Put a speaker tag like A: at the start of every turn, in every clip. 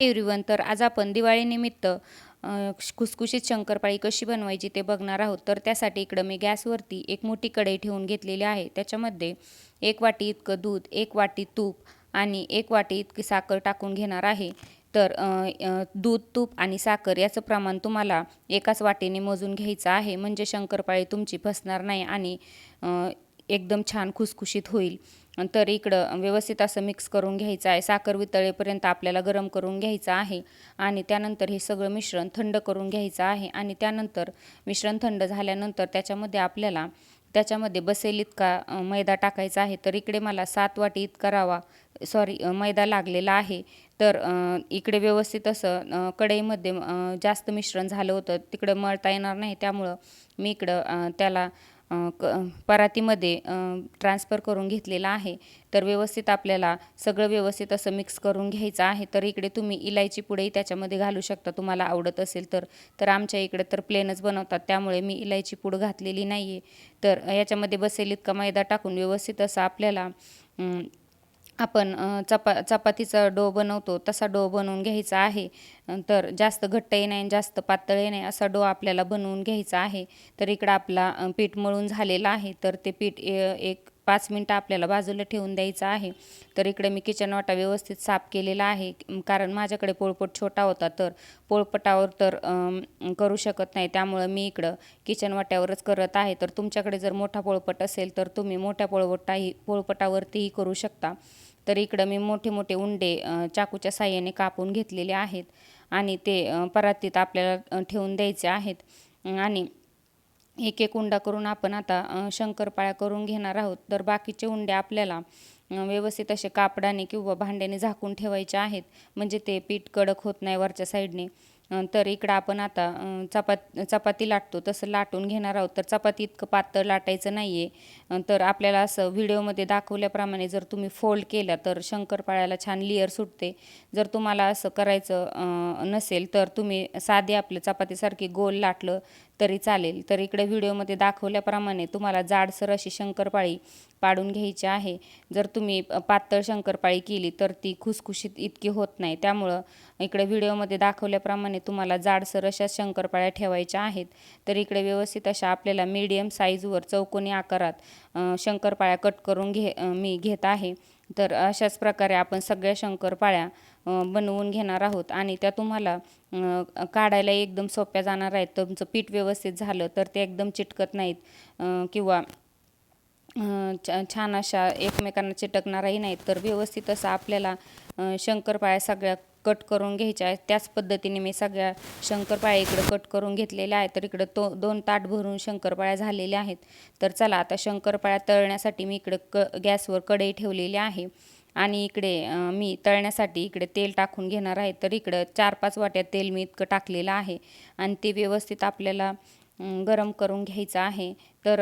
A: Everyone तर आज आपण दिवाळीनिमित्त खुसखुशीत शंकरपाळी कशी बनवायची ते बघणार आहोत. तर त्यासाठी इकडं मी गॅसवरती एक मोठी कढई ठेवून घेतलेली आहे. त्याच्यामध्ये एक वाटी इतकं दूध एक वाटी तूप आणि एक वाटी इतकी साखर टाकून घेणार आहे. तर दूध तूप आणि साखर याचं प्रमाण तुम्हाला एकाच वाटीने मोजून घ्यायचं आहे. म्हणजे शंकरपाळी तुमची फसणार नाही आणि एकदम छान खुसखुशीत होईल. तर इकडं व्यवस्थित असं मिक्स करून घ्यायचं आहे. साखर वितळेपर्यंत आपल्याला गरम करून घ्यायचं आहे. आणि त्यानंतर हे सगळं मिश्रण थंड करून घ्यायचं आहे. आणि त्यानंतर मिश्रण थंड झाल्यानंतर त्याच्यामध्ये आपल्याला त्याच्यामध्ये बसेल इतका मैदा टाकायचा आहे. तर इकडे मला सात वाटी इतका रवा सॉरी मैदा लागलेला आहे. तर इकडे व्यवस्थित असं कढईमध्ये जास्त मिश्रण झालं होतं. तिकडं मळता येणार नाही. त्यामुळं मी इकडं त्याला क परातीमध्ये ट्रान्सफर करून घेतलेला आहे. तर व्यवस्थित आपल्याला सगळं व्यवस्थित असं मिक्स करून घ्यायचं आहे. तर इकडे तुम्ही इलायची पुडेही त्याच्यामध्ये घालू शकता. तुम्हाला आवडत असेल तर. तर आमच्या इकडे तर प्लेनच बनवतात. त्यामुळे मी इलायची पूड घातलेली नाही आहे तर याच्यामध्ये बसेल इतका मैदा टाकून व्यवस्थित असं आपल्याला आपण चपा चपातीचा डो बनवतो. तसा डो बनवून घ्यायचा आहे. तर जास्त घट्टही नाही आणि जास्त पातळही नाही असा डो आपल्याला बनवून घ्यायचा आहे. तर इकडं आपला पीठ मळून झालेलं आहे. तर ते पीठ एक पाच मिनटं आपल्याला बाजूला ठेवून द्यायचं आहे. तर इकडे मी किचन वाटा व्यवस्थित साफ केलेला आहे. कारण माझ्याकडे पोळपट छोटा होता तर पोळपटावर तर करू शकत नाही. त्यामुळं मी इकडं किचन वाट्यावरच करत आहे. तर तुमच्याकडे जर मोठा पोळपट असेल तर तुम्ही मोठ्या पोळपटाही पोळपटावरतीही करू शकता. तर इकडं मी मोठे मोठे उंडे चाकूच्या साह्याने कापून घेतलेले आहेत. आणि ते परातीत आपल्याला ठेवून द्यायचे आहेत. आणि एक एक उंडा करून आपण आता शंकरपाळ्या करून घेणार आहोत. तर बाकीचे उंडे आपल्याला व्यवस्थित असे कापडाने किंवा भांड्याने झाकून ठेवायचे आहेत. म्हणजे ते पीठ कडक होत नाही वरच्या साईडने. तर इकडं आपण आता चपात चपाती लाटतो. तसं लाटून घेणार आहोत. तर चपाती इतकं पातळ लाटायचं नाही आहे तर आपल्याला असं व्हिडिओमध्ये दाखवल्याप्रमाणे जर तुम्ही फोल्ड केला तर शंकरपाळ्याला छान लेअर सुटते. जर तुम्हाला असं करायचं नसेल तर तुम्ही साधे आपलं चपातीसारखी गोल लाटलं तरी चालेल. तर इकडे व्हिडिओमध्ये दाखवल्याप्रमाणे तुम्हाला जाडसर अशी शंकरपाळी पाडून घ्यायची आहे. जर तुम्ही पातळ शंकरपाळी केली तर ती खुसखुशीत इतकी होत नाही. त्यामुळं इकडे व्हिडिओमध्ये दाखवल्याप्रमाणे तुम्हाला जाडसर अशा शंकरपाळ्या ठेवायच्या आहेत. तर इकडे व्यवस्थित अशा आपल्याला मीडियम साईजवर चौकोनी आकारात शंकरपाळ्या कट करून घे मी घेत आहे. तर अशाच प्रकारे आपण सगळ्या शंकरपाळ्या बनवून घेणार आहोत. आणि त्या तुम्हाला काढायला एकदम सोप्या जाणार आहेत. तुमचं पीठ व्यवस्थित झालं तर ते एकदम चिटकत नाहीत. किंवा छ छान अशा एकमेकांना चिटकणारही नाहीत. तर व्यवस्थित असं आपल्याला शंकरपाळ्या सगळ्या कट करून घ्यायच्या आहेत. त्याच पद्धतीने मी सगळ्या शंकरपाळ्या इकडं कट करून घेतलेल्या आहेत. तर इकडं तो दोन ताट भरून शंकरपाळ्या झालेल्या आहेत. तर चला आता शंकरपाळ्या तळण्यासाठी मी इकडं क गॅसवर कढई ठेवलेली आहे. आणि इकडे मी तळण्यासाठी इकडे तेल टाकून घेणार आहे. तर इकडं चार पाच वाट्या तेल मी इतकं टाकलेलं आहे. आणि ते व्यवस्थित आपल्याला गरम करून घ्यायचं आहे. तर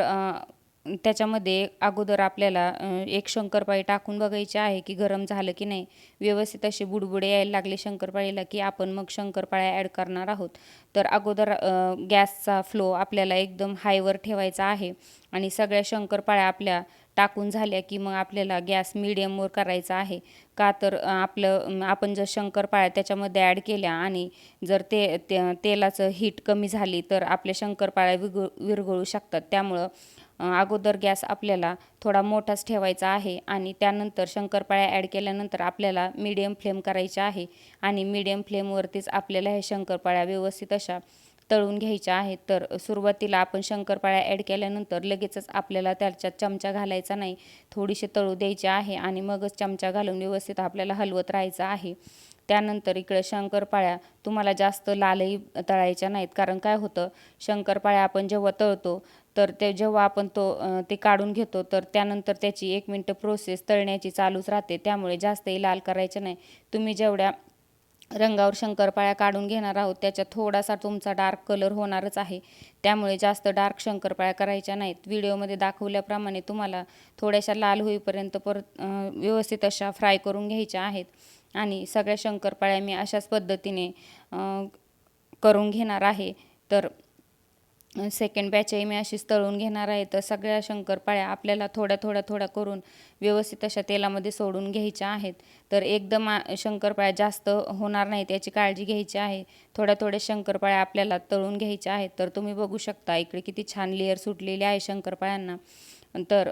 A: त्याच्यामध्ये अगोदर आपल्याला एक शंकरपाळी टाकून बघायची आहे की गरम झालं की नाही. व्यवस्थित असे बुडबुडे यायला लागले शंकरपाळीला की आपण मग शंकरपाळ्या ॲड करणार आहोत. तर अगोदर गॅसचा फ्लो आपल्याला एकदम हायवर ठेवायचा आहे आणि सगळ्या शंकरपाळ्या आपल्या टाकून झाल्या की मग आपल्याला गॅस मिडियमवर करायचा आहे. का तर आपलं आपण जर शंकरपाळ्या त्याच्यामध्ये ॲड केल्या आणि जर ते ते- तेलाचं हीट कमी झाली तर आपल्या शंकरपाळ्या विग विरघळू शकतात. त्यामुळं अगोदर गॅस आपल्याला थोडा मोठाच ठेवायचा आहे आणि त्यानंतर शंकरपाळ्या ॲड केल्यानंतर आपल्याला मीडियम फ्लेम करायची आहे आणि मीडियम फ्लेमवरतीच आपल्याला हे शंकरपाळ्या व्यवस्थित अशा तळून घ्यायच्या आहेत. तर सुरुवातीला आपण शंकरपाळ्या ॲड केल्यानंतर लगेचच आपल्याला त्याच्यात चमचा घालायचा नाही. थोडीशी तळू द्यायची आहे आणि मगच चमचा घालून व्यवस्थित आपल्याला हलवत राहायचं आहे. त्यानंतर इकडे शंकरपाळ्या तुम्हाला जास्त लालही तळायच्या नाहीत. कारण काय होतं? शंकरपाळ्या आपण जेव्हा तळतो तर ते जेव्हा आपण तो ते काढून घेतो तर त्यानंतर त्याची एक मिनटं प्रोसेस तळण्याची चालूच राहते. त्यामुळे जास्तही लाल करायचे नाही. तुम्ही जेवढ्या रंगावर शंकरपाळ्या काढून घेणार आहोत त्याच्या थोडासा तुमचा डार्क कलर होणारच आहे. त्यामुळे जास्त डार्क शंकरपाळ्या करायच्या नाहीत. व्हिडिओमध्ये दाखवल्याप्रमाणे तुम्हाला थोड्याशा लाल होईपर्यंत परत व्यवस्थित अशा फ्राय करून घ्यायच्या आहेत. आणि सगळ्या शंकरपाळ्या मी अशाच पद्धतीने करून घेणार आहे. तर सेकंड बॅचही मी अशीच तळून घेणार आहे. तर सगळ्या शंकरपाळ्या आपल्याला थोड्या थोड्या थोड्या करून व्यवस्थित अशा तेलामध्ये सोडून घ्यायच्या आहेत. तर एकदम शंकरपाळ्या जास्त होणार नाहीत याची काळजी घ्यायची आहे. थोड्या थोड्या शंकरपाळ्या आपल्याला तळून घ्यायच्या आहेत. तर तुम्ही बघू शकता इकडे किती छान लेअर सुटलेली आहे शंकरपाळ्यांना. तर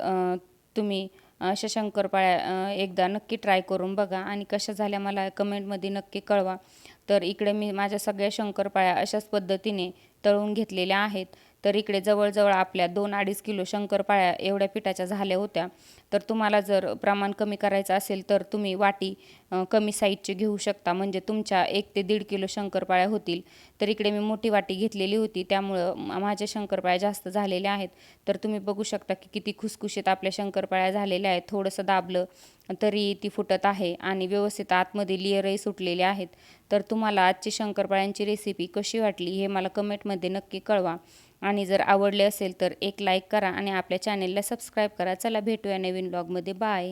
A: तुम्ही अशा शंकरपाळ्या एकदा नक्की ट्राय करून बघा आणि कशा झाल्या मला कमेंटमध्ये नक्की कळवा. तर इकडे मी माझ्या सगळ्या शंकरपाळ्या अशाच पद्धतीने तळून घेतलेल्या आहेत. तर इकडे जवळजवळ आपल्या दोन अडीच किलो शंकरपाळ्या एवढ्या पिठाच्या झाल्या होत्या. तर तुम्हाला जर प्रमाण कमी करायचं असेल तर तुम्ही वाटी कमी साईजची घेऊ शकता. म्हणजे तुमच्या एक ते दीड किलो शंकरपाळ्या होतील. तर इकडे मी मोठी वाटी घेतलेली होती. त्यामुळं माझ्या शंकरपाळ्या जास्त झालेल्या आहेत. तर तुम्ही बघू शकता की किती खुसखुशीत आपल्या शंकरपाळ्या झालेल्या आहेत. थोडंसं दाबलं तरी ती फुटत आहे आणि व्यवस्थित आतमध्ये लेअरही सुटलेले आहेत. तर तुम्हाला आजची शंकरपाळ्यांची रेसिपी कशी वाटली हे मला कमेंटमध्ये नक्की कळवा. आणि जर आवडले असेल तर एक लाईक करा आणि आपल्या चॅनेलला सबस्क्राईब करा. चला भेटूया नवीन ब्लॉगमध्ये बाय